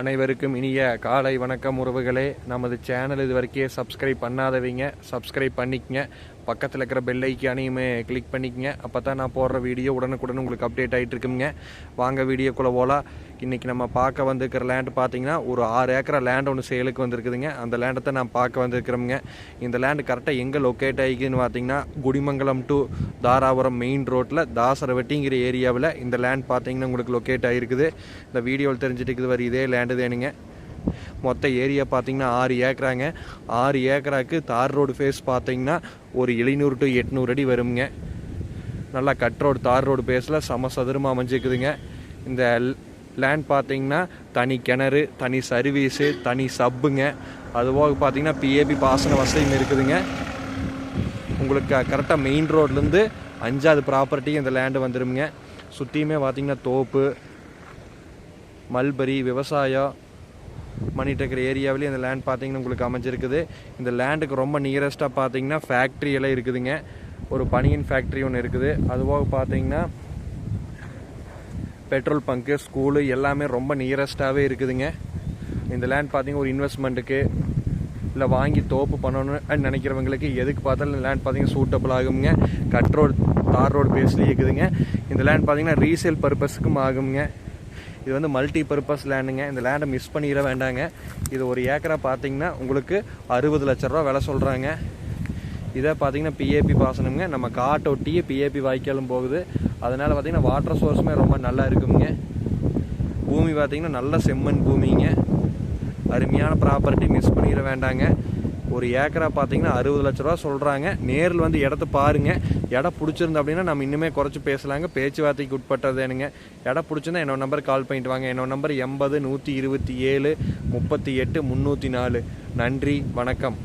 அனைவருக்கும் இனிய காலை வணக்கம் உறவுகளே. நமது சேனல் இது வரைக்கும் சப்ஸ்கிரைப் பண்ணாதவங்க. சப்ஸ்கிரைப் பண்ணிக்கங்க. பக்கத்தில் இருக்கிற பெல் ஐக்கானையுமே கிளிக் பண்ணிக்கங்க. அப்போ தான் நான் போடுற வீடியோ உடனுக்குடன் உங்களுக்கு அப்டேட் ஆகிட்டு இருக்குங்க வாங்க வீடியோக்குள்ளே போகலாம் இன்றைக்கி நம்ம பார்க்க வந்துருக்கிற லேண்ட் பார்த்தீங்கன்னா ஒரு ஆறு ஏக்கரா லேண்ட் ஒன்று சேலுக்கு வந்திருக்குதுங்க. அந்த லேண்டத்தை நான் பார்க்க வந்திருக்கிறோமுங்க. இந்த லேண்டு கரெக்டாக எங்கே லொக்கேட் ஆகிக்குதுன்னு பார்த்தீங்கன்னா குடிமங்கலம் டு தாராபுரம் மெயின் ரோட்டில் தாசரவட்டிங்கிற ஏரியாவில் இந்த லேண்ட் பார்த்தீங்கன்னா உங்களுக்கு லொக்கேட் ஆகிருக்குது இந்த வீடியோவில் தெரிஞ்சுட்டு இருக்குது வர இதே லேண்டு தேனுங்க. மொத்த ஏரியா பார்த்தீங்கன்னா ஆறு ஏக்கராங்க. ஆறு ஏக்கராக்கு தார் ரோடு ஃபேஸ் பார்த்தீங்கன்னா ஒரு எழுநூறு டு எட்நூறு அடி வருங்க நல்லா கட் ரோடு தார் ரோடு பேஸில் சம சதுரமாக அமைஞ்சிருக்குதுங்க. இந்த லேண்ட் பார்த்தீங்கன்னா தனி கிணறு தனி சர்வீஸு தனி சப்புங்க. அதுபோக பார்த்தீங்கன்னா பிஏபி பாசன வசதியும் இருக்குதுங்க. உங்களுக்கு கரெக்டாக மெயின் ரோட்லேருந்து அஞ்சாவது ப்ராப்பர்ட்டி இந்த லேண்டு வந்துடுங்க சுற்றியுமே பார்த்தீங்கன்னா தோப்பு மல்பரி விவசாயம் பண்ணிட்டு இருக்கிற ஏரியாவிலேயே இந்த லேண்ட் பார்த்தீங்கன்னா உங்களுக்கு அமைஞ்சிருக்குது. இந்த லேண்டுக்கு ரொம்ப நியரஸ்ட்டாக பார்த்தீங்கன்னா ஃபேக்ட்ரி எல்லாம் இருக்குதுங்க. ஒரு பனியன் ஃபேக்ட்ரி ஒன்று இருக்குது. அதுபோக பார்த்தீங்கன்னா பெட்ரோல் பங்க்கு ஸ்கூலு எல்லாமே ரொம்ப நியரஸ்ட்டாகவே இருக்குதுங்க. இந்த லேண்ட் பார்த்தீங்கன்னா ஒரு இன்வெஸ்ட்மெண்ட்டுக்கு இல்லை வாங்கி தோப்பு பண்ணணும்னு நினைக்கிறவங்களுக்கு எதுக்கு பார்த்தாலும் இந்த லேண்ட் பார்த்தீங்கன்னா சூட்டபிள் ஆகுங்க. கட் ரோடு தார் ரோடு பேஸ்லேயே இருக்குதுங்க. இந்த லேண்ட் பார்த்தீங்கன்னா ரீசேல் பர்பஸுக்கும் ஆகுங்க. இது வந்து மல்டி பர்பஸ் லேண்டுங்க இந்த லேண்டை மிஸ் பண்ணிட வேண்டாங்க. இது ஒரு ஏக்கரா பார்த்தீங்கன்னா உங்களுக்கு அறுபது லட்ச ரூபா விலை சொல்கிறாங்க இதை பார்த்தீங்கன்னா பிஏபி பாசனம்ங்க. நம்ம காட்டை ஒட்டியே பிஏபி வாய்க்காலும் போகுது. அதனால் பார்த்தீங்கன்னா வாட்டர் சோர்ஸுமே ரொம்ப நல்லா இருக்குங்க. பூமி பார்த்தீங்கன்னா நல்ல செம்மண் பூமிங்க. அருமையான ப்ராப்பர்ட்டி மிஸ் பண்ணிட வேண்டாங்க. ஒரு ஏக்கரா பார்த்தீங்கன்னா அறுபது லட்ச ரூபா சொல்கிறாங்க நேரில் வந்து இடத்த பாருங்கள் இடம் பிடிச்சிருந்த அப்படின்னா நம்ம இன்னுமே குறைச்சி பேசலாங்க. பேச்சுவார்த்தைக்கு உட்பட்டதேனுங்க இடம் பிடிச்சிருந்தா என்னோட நம்பர் கால் பண்ணிட்டு வாங்க. என்னோட நம்பர் எண்பது நூற்றி இருபத்தி ஏழு முப்பத்தி எட்டு முந்நூற்றி நாலு. நன்றி. வணக்கம்.